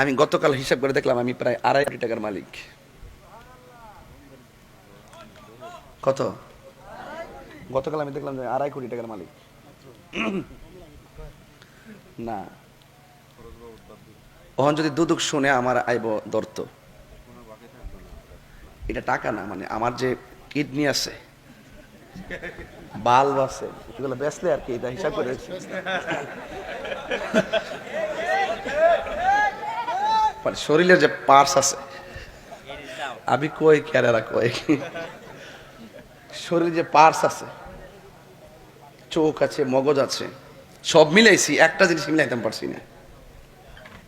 আমি গতকাল হিসাব করে দেখলাম আমি প্রায় আড়াই কোটি টাকার মালিক। কত? গতকাল আমি দেখলাম যে আড়াই কোটি টাকার মালিক। না। ওহন যদি দুদুক শুনে আমার আইব দর্ত এটা টাকা না মানে আমার যে কিডনি আছে, বাল্ব আছে, এগুলো বেচলে আর কি, এটা হিসাব করে মানে শরীরের যে পার্স আছে, আমি কই কেরারা কই শরীরে যে পার্স আছে, চোখ আছে, মগজ আছে, সব মিলাইছি, একটা জিনিস মিলাইতে পারছি না।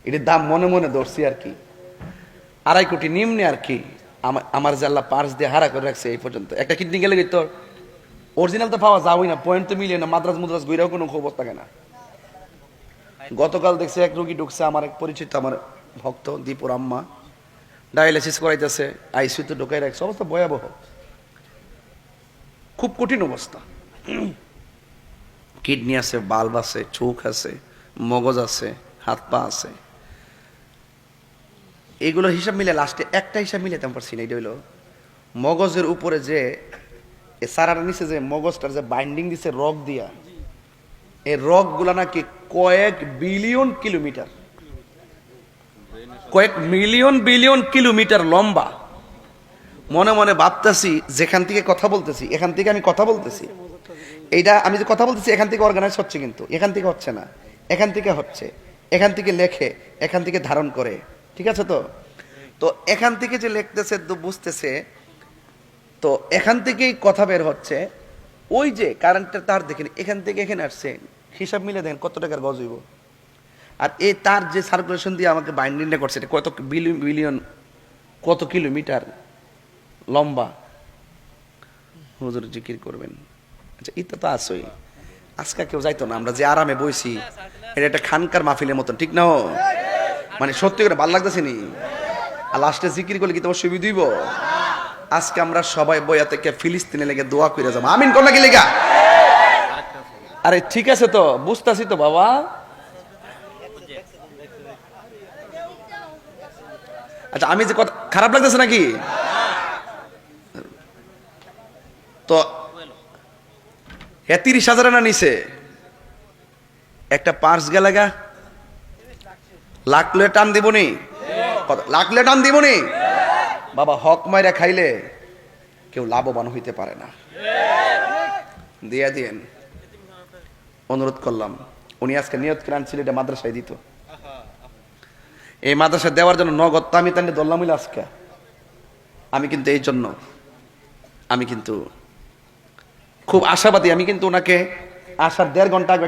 এটির দাম মনে মনে ধরছি আর কি। আড়াই কোটি নিম্নে আর কি আমার যে আল্লাহ পার্স দিয়ে হারা করে রাখছে এই পর্যন্ত। একটা কিডনি গেলে তোর? অরিজিনাল তো পাওয়া যাওই না পয়েন্ট তো মিলিয়ে না, মাদ্রাজ মুদ্রাজ ঘুরেও কোনো খবর থাকে না। গতকাল দেখছি এক রোগী ঢুকছে, আমার এক পরিচিত, আমার ভক্ত, দীপুর আম্মা ডায়ালিসিস করাইতেছে আইসিউতে ঢুকাই রাখছে, অবস্থা ভয়াবহ। খুব কঠিন অবস্থা। কিডনি আছে বাল্ব আছে, চোখ আছে, মগজ আছে, হাত পা আছে। এগুলো হিসাব মিলে লাস্টে একটা হিসাব মিলে তেমন পারছি না, এটা মগজের উপরে যে, এ সারার নিচে যে মগজটার যে বাইন্ডিং দিছে রক দিয়া এই রকগুলা নাকি কয়েক বিলিয়ন কিলোমিটার কয়েক মিলিয়ন বিলিয়ন কিলোমিটার লম্বা। মনে মনে ভাবতেছি, যেখান থেকে কথা বলতেছি, এখান থেকে আমি কথা বলতেছি। এইটা আমি যে কথা বলতেছি, এখান থেকে অর্গানাইজ হচ্ছে কিন্তু। এখান থেকে হচ্ছে না। এখান থেকে হচ্ছে। এখান থেকে লেখে, এখান থেকে ধারণ করে। ঠিক আছে তো? তো এখান থেকে যে লিখতেছে, তো বুঝতেছে, তো এখান থেকেই কথা বের হচ্ছে। ওই যে কারেন্টের তার দেখেন, এখান থেকে এখানে আসছে। হিসাব মিলে দেখেন কত টাকার গজ হইব। আর এ তার যে সার্কুলেশন দিয়ে আমাকে বাইন্ডিংটা করছে, এটা কত বিলিয়ন কত কিলোমিটার লম্বা? হুজুর জিকির করবেন। আচ্ছা এটা তো আসই আজকে কেউ যাইতো না, আমরা যে আরামে বইছি, এটা একটা খানকার মাহফিলের মতন, ঠিক না মানে সত্যি করে ভালো লাগতেছে নি? আর লাস্টে জিকির করলে কি তোমার সুবিধা দিব? আজকে আমরা সবাই বইয়া থেকে ফিলিস্তিনে লেগে দোয়া করে যাব। আমিন কোন কি লেগা? আরে ঠিক আছে তো, বুঝতাছি তো বাবা। আচ্ছা আমি যে কথা খারাপ লাগতেছে নাকি? তো হ্যাঁ তিরিশ হাজার না নিছে। একটা পার্স গেলাগা লাখ লে টান দিবনি? কত লাখ লে টান দিবনি? বাবা, হক মাইরা খাইলে কেউ লাভবান হইতে পারে না। দিয়া দিয়েন। অনুরোধ করলাম, উনি আজকে নিয়ত করে আনছিল এটা মাদ্রাসায় দিত। এই মাদ্রাসা দেওয়ার জন্য নগদ তো আমি তাহলে ধরলাম আজকে। আমি কিন্তু এই জন্য, আমি কিন্তু খুব আশাবাদী, আমি কিন্তু ওনাকে আসার দেড় ঘণ্টা আগে